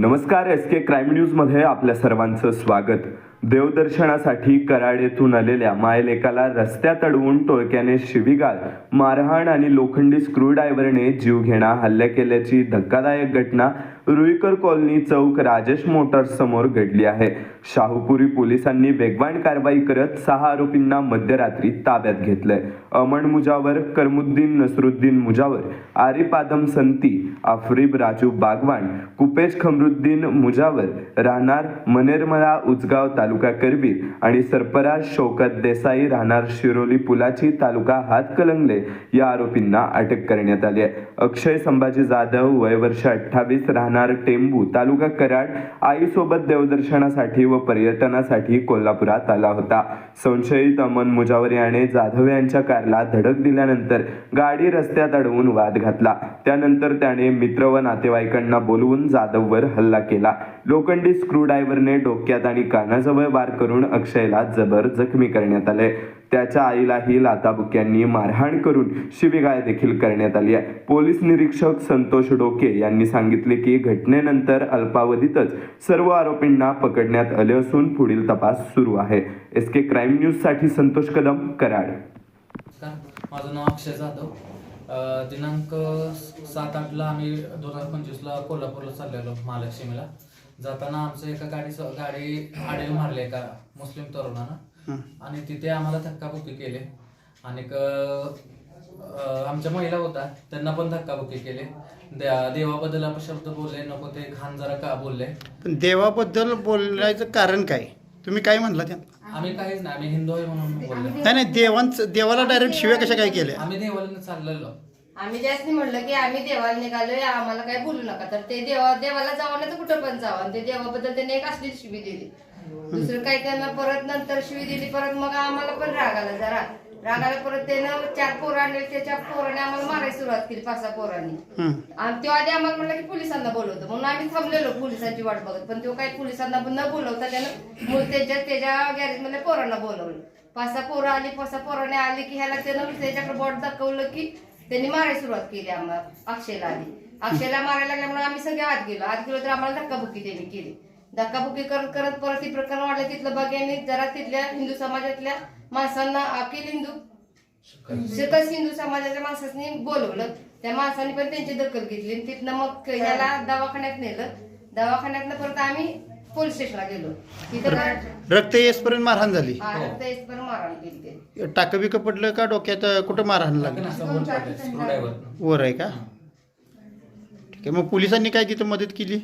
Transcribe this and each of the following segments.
नमस्कार एस के क्राईम न्यूजमध्ये आपल्या सर्वांचं स्वागत. देवदर्शनासाठी कराड येथून आलेल्या मायलेकाला रस्त्यात अडवून टोळक्याने शिवीगाळ मारहाण आणि लोखंडी स्क्रूड्रायव्हरने जीवघेणा हल्ला केल्याची धक्कादायक घटना रुईकर कॉलनी चौक राजेश मोटर्स समोर घडली आहे. शाहूपुरी पोलिसांनी वेगवान कारवाई करत सहा आरोपींना मध्यरात्री ताब्यात घेतलंय. अमन मुजावर करमुद्दीन नसरुद्दीन मुजावर आरिफ आदम संती आफ्रिब राजू बागवान कुपेश खमरुद्दीन मुजावर राहणार मनेरमरा उजगाव तालुका तालुका करवीर आणि सरपराज शौकत देसाई राहणार शिरोली पुलाची तालुका हातकलंगले या आरोपींना अटक करण्यात आली आहे. अक्षय संभाजी जाधव वय वर्ष अठ्ठावीस राहणार टेंबू तालुका कराड आईसोबत देवदर्शनासाठी व पर्यटनासाठी कोल्हापुरात आला होता. संशयित अमन मुजावर याने जाधव यांच्या कारला धडक दिल्यानंतर गाडी रस्त्यात अडवून वाद घातला. त्यानंतर त्याने मित्र व नातेवाईकांना बोलवून जाधववर हल्ला केला. लोखंडी स्क्रूड्रायव्हरने डोक्यात आणि कानाजवळ वार करून अक्षयला जबर जखमी करण्यात आले त्याच्या आईलाही लाताबुक्यांनी मारहाण करून शिवीगाळ देखील करण्यात आली आहे. पोलीस निरीक्षक संतोष डोके यांनी सांगितले की घटनेनंतर अल्पावधीतच सर्व आरोपींना पकडण्यात आले असून पुढील तपास सुरू आहे. एस के क्राईम न्यूजसाठी संतोष कदम कराड. माझं नाव अक्षय जाधव. दिनांक सात आठला आम्ही दोन हजार पंचवीसला कोल्हापूरला चाललेलो महालक्ष्मीला. जाताना आमचं एका गाडी गाडी आडेल मारली एका मुस्लिम तरुणानं. आणि तिथे आम्हाला धक्काबुक्की केले. आणि आमच्या महिला होता त्यांना पण धक्काबुक्की केले. देवाबद्दल अपशब्द बोलले नको ते घाण जरा का बोलले. पण देवाबद्दल बोलायचं कारण काय? तुम्ही काय म्हणला त्या आम्ही काहीच नाही आम्ही हिंदू आहे म्हणून बोलले. नाही नाही देवांचं देवाला डायरेक्ट शिव्या कशा काय केल्या? आम्ही देवाला चाललेलो. आम्ही जास्त म्हटलं की आम्ही देवाला निघालोय आम्हाला काय बोलू नका. तर ते देवा देवाला जावं नाही तर कुठं पण जावं. आणि ते देवाबद्दल त्यांनी एक असली शिवी दिली. दुसरं काही त्यांना परत नंतर शिवी दिली परत मग आम्हाला पण राग आला जरा. राग आला परत त्यानं चार पोरं आणले त्याच्या पोराने आम्हाला मारायला सुरुवात केली पाच सहा पोरांनी. आणि तो आधी आम्हाला म्हणलं की पोलिसांना बोलवतो. म्हणून आम्ही थांबलेलो पोलिसांची वाट बघत. पण तो काही पोलिसांना न बोलवता त्यानं मूळ त्याच्या त्याच्या गॅरेजमध्ये पोरांना बोलवलं. पाच सहा पोरं आली पाच सहा पोराने आली की ह्याला त्यानं त्याच्याकडे बॉट दाखवलं की त्यांनी मारायला सुरुवात केली आम्हाला अक्षयला आधी. अक्षयला मारायला लागल्यामुळे आम्ही सगळे आत गेलो. आत गेलो तर आम्हाला धक्काबुक्की त्यांनी केली. धक्काबुक्की करत करत परत ती प्रकरण वाढलं. तिथलं बघ्याने जरा तिथल्या हिंदू समाजातल्या माणसांना अखिल हिंदू. सकस हिंदू समाजाच्या माणसांनी बोलवलं. त्या माणसांनी पण त्यांची दखल घेतली. आणि तिथनं मग ह्याला दवाखान्यात नेलं. दवाखान्यातनं परत आम्ही पोलीस स्टेशनला गेलो. तिथं काय- रक्त येसपर्यंत मारहाण झाली. हा, रक्त येईपर्यंत मारहाण केली त्यांनी. टाकं बिकं पडलं का डोक्यात कुठं मारहाण लागलं? स्क्रूड्रायव्हर. वर आहे का? ठीक आहे मग पोलिसांनी काय तिथं मदत केली?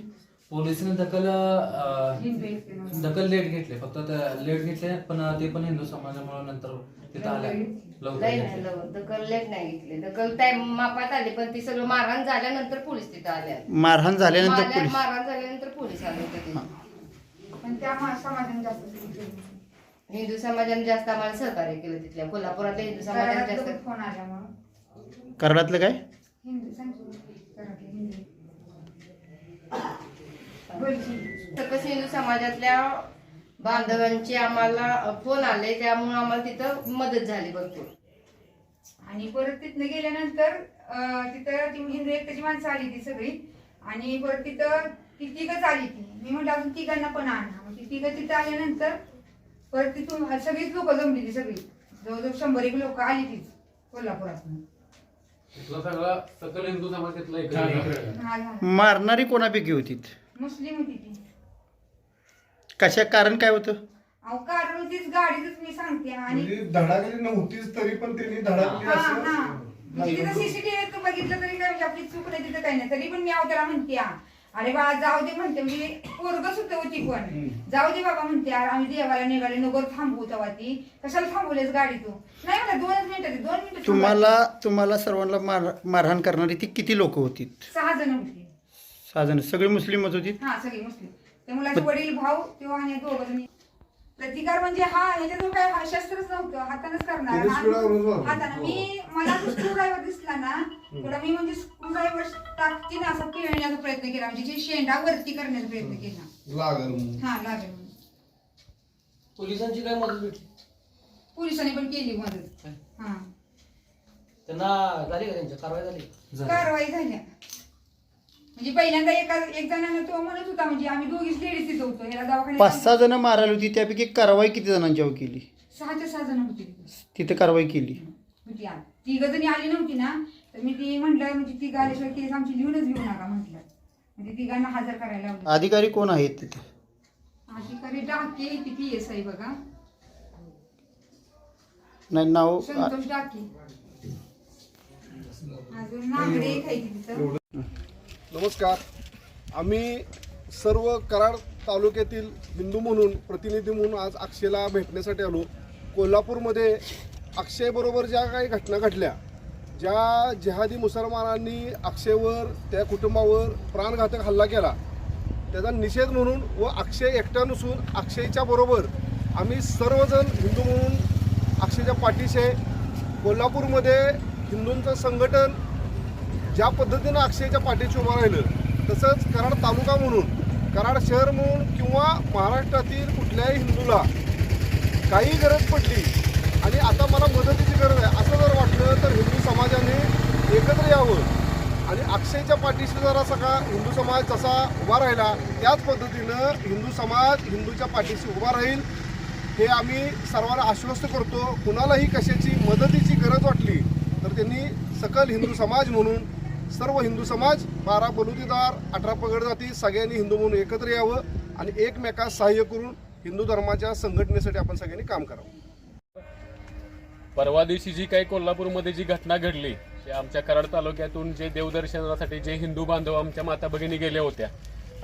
पोलिसांनी दखल अं, दखल लेट घेतले. फक्त लेट घेतले पण ते पण हिंदू समाजामुळे नंतर तिथं लवकर नाही नाही घेतले. लव- दखल लेट नाही घेतली. दखल टाइम मापात आली पण ती सगळं मारहाण झाल्यानंतर पोलीस तिथं आल्या. मारहाण झाल्यानंतर मारल्या- पोलीस. मारहाण झाल्यानंतर पोलीस आले होते. मा- समाजाने जास्त सुरू केलं. हिंदू समाजाने जास्त आम्हाला सहकार्य केलं तिथल्या कोल्हापुरातल्या हिंदू समाजाने घरात जास्त. फोन आल्यामुळं कराडातलं काय? हिंदू घरातले हिंदू. सकस समाजातल्या बांधवांचे आम्हाला फोन आले त्यामुळे आम्हाला तिथं मदत झाली भरपूर. आणि परत तिथनं गेल्यानंतर अं, तिथं ती हिंदू एकट्याची माणसं आली ती सगळी. आणि परत तिथं ती तिघच आली ती. मी म्हटलं अजून तिघांना पण आणा. मग ती तिघं तिथं आल्यानंतर परत तिथून सगळीच लोक जमली ती सगळी. जवळजवळ शंभर एक लोक आली तीच कोल्हापुरातून. इथला सगळा सकल हिंदू समाज तिथला एक हा झाला मारणारी कोणापैकी होती? मुस्लिम होती ती. कशा कारण काय होतं? अहो कारण तीच गाडीच मी सांगते आणि म्हणजे धडाकली नव्हतीच तरी पण त्यांनी धडाकली हा, हा. म्हणजे तिथं सीसीटीव्ही तू बघितलं तरी काय म्हणजे आपली चूक नाही तिथं काही नाही. तरी पण मी अहो त्याला म्हणते हा. अरे बा जाऊ दे म्हणते म्हणजे पोरग सुद्धा होती पण. जाऊ दे बाबा म्हणते अरे आम्ही देवाला निघाले नगर थांबू तेव्हा ती. कशाला थांबवलेस गाडी तू? नाही मला दोनच मिनिटं दोन मिनिटं तुम्हाला तुम्हाला सर्वांना मार मारहाण करणारी ती किती लोक होती सहा जण होती. सहा जण. सगळी मुस्लिमच होती हा सगळे मुस्लिम. त्या मुलाचे वडील भाऊ तेव्हा आणि दोघ जणी. प्रतिकार म्हणजे हा ह्याच्याजवळ काय हा शस्त्रच नव्हतं हातानच करणार. हातानं. मी मला जो स्क्रू ड्रायव्हर दिसला ना थोडा मी म्हणजे स्क्रू ड्रायव्हर टाकते ना असा पिळण्याचा प्रयत्न केला. म्हणजे जी शेंडा वरती करण्याचा प्रयत्न केला. लागल. हा लागेल. पोलिसांची काय मदत भेटली? पोलिसांनी पण केली मदत. हा. त्यांना झाली का त्यांच्या कारवाई झाली? झालं. कारवाई झाल्या म्हणजे पहिल्यांदा एका एक जणांना तो म्हणत होता म्हणजे आम्ही दोघीच लेडीज तिथं होतो. याला दवाखान्यात पाच सहा जण मारायला होती त्यापैकी कारवाई किती जणांच्यावर केली? सहाच्या सहा जण होती. तिथे कारवाई केली. होती आत तिघ जणी आली नव्हती ना तर मी ती म्हटलं म्हणजे ती आल्याशिवाय केस आमची लिहूनच घेऊ नका म्हटलं. म्हणजे तिघांना हजर करायला लावलं. अधिकारी कोण आहेत तिथे? अधिकारी डाके ती पी एस आय बघा. नाही नाव संतोष डाके. अजून नागडे एक आहे तिथं. नमस्कार. आम्ही सर्व कराड तालुक्यातील हिंदू म्हणून प्रतिनिधी म्हणून आज अक्षयला भेटण्यासाठी आलो. कोल्हापूरमध्ये अक्षयबरोबर ज्या काही घटना घडल्या ज्या जिहादी मुसलमानांनी अक्षयवर त्या कुटुंबावर प्राणघातक हल्ला केला त्याचा निषेध म्हणून व अक्षय एकटा नसून अक्षयच्या बरोबर आम्ही सर्वजण हिंदू म्हणून अक्षयच्या पाठीशी कोल्हापूरमध्ये हिंदूंचं संघटन ज्या पद्धतीनं अक्षयच्या पाठीशी उभं राहिलं तसंच कराड तालुका म्हणून कराड शहर म्हणून किंवा महाराष्ट्रातील कुठल्याही हिंदूला काही गरज पडली आणि आता मला मदतीची गरज आहे असं जर वाटलं तर हिंदू समाजाने एकत्र यावं आणि अक्षयच्या पाठीशी जरा सगळा हिंदू समाज जसा उभा राहिला त्याच पद्धतीनं हिंदू समाज हिंदूच्या पाठीशी उभा राहील हे आम्ही सर्वांना आश्वस्त करतो. कुणालाही कशाची मदतीची गरज वाटली तर त्यांनी सकल हिंदू समाज म्हणून सर्व हिंदू समाज बारा बलुतेदार अठरा पगड जाती सगळ्यांनी हिंदू म्हणून एकत्र यावं आणि एकमेकास सहाय्य करून हिंदू धर्माच्या संघटनेसाठी आपण सगळ्यांनी काम करावं. परवा दिवशी जी काही कोल्हापूरमध्ये जी घटना घडली ते आमच्या कराड तालुक्यातून जे देवदर्शनासाठी जे हिंदू बांधव आमच्या माता भगिनी गेल्या होत्या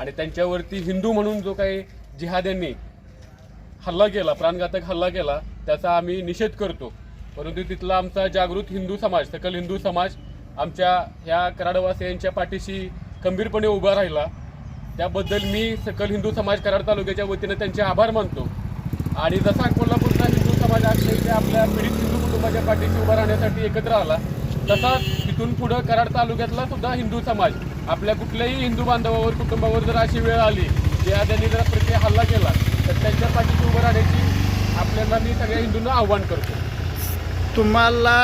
आणि त्यांच्यावरती हिंदू म्हणून जो काही जिहाद्यांनी हल्ला केला प्राणघातक हल्ला केला त्याचा आम्ही निषेध करतो. परंतु तिथला आमचा जागृत हिंदू समाज सकल हिंदू समाज आमच्या ह्या कराडवासियांच्या पाठीशी खंबीरपणे उभा राहिला. त्याबद्दल मी सकल हिंदू समाज कराड तालुक्याच्या वतीनं त्यांचे आभार मानतो. आणि जसा कोल्हापूरचा हिंदू समाज अक्षय आपल्या पीडित हिंदू कुटुंबाच्या पाठीशी उभा राहण्यासाठी एकत्र आला तसाच तिथून पुढं कराड तालुक्यातला सुद्धा हिंदू समाज आपल्या कुठल्याही हिंदू बांधवावर कुटुंबावर जर अशी वेळ आली ज्या त्यांनी जर प्रत्येक हल्ला केला तर त्यांच्या पाठीशी उभं राहण्याची आपल्याला मी सगळ्या हिंदूंना आव्हान करतो. तुम्हाला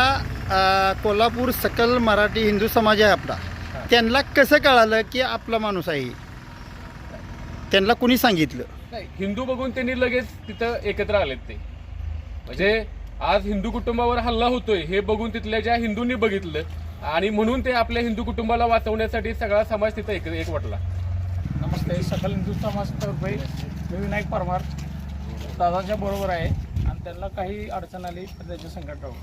कोल्हापूर सकल मराठी हिंदू समाज आहे आपला. त्यांना कसं कळालं की आपला माणूस आहे त्यांना कुणी सांगितलं? नाही हिंदू बघून त्यांनी लगेच तिथं एकत्र आलेत ते. म्हणजे आज हिंदू कुटुंबावर हल्ला होतोय हे बघून तिथल्या ज्या हिंदूंनी बघितलं आणि म्हणून ते आपल्या हिंदू कुटुंबाला वाचवण्यासाठी सगळा समाज तिथं एक एकवटला नमस्ते सकल हिंदू समाजतर्फे मी विनायक परमार. दादाच्या बरोबर आहे आणि त्यांना काही अडचण आली तर त्याच्या संकट राहू.